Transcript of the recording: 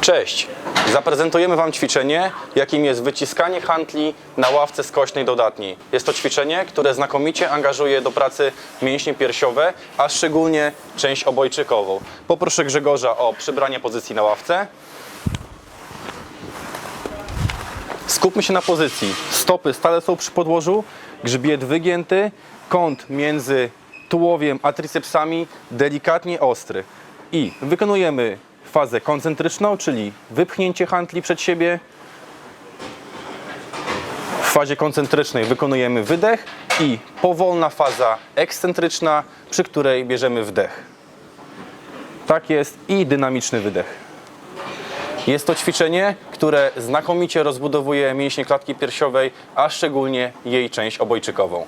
Cześć! Zaprezentujemy Wam ćwiczenie, jakim jest wyciskanie handli na ławce skośnej dodatniej. Jest to ćwiczenie, które znakomicie angażuje do pracy mięśnie piersiowe, a szczególnie część obojczykową. Poproszę Grzegorza o przybranie pozycji na ławce. Skupmy się na pozycji. Stopy stale są przy podłożu, grzbiet wygięty, kąt między tułowiem a tricepsami delikatnie ostry. I wykonujemy fazę koncentryczną, czyli wypchnięcie handli przed siebie. W fazie koncentrycznej wykonujemy wydech i powolna faza ekscentryczna, przy której bierzemy wdech. Tak jest i dynamiczny wydech. Jest to ćwiczenie, które znakomicie rozbudowuje mięśnie klatki piersiowej, a szczególnie jej część obojczykową.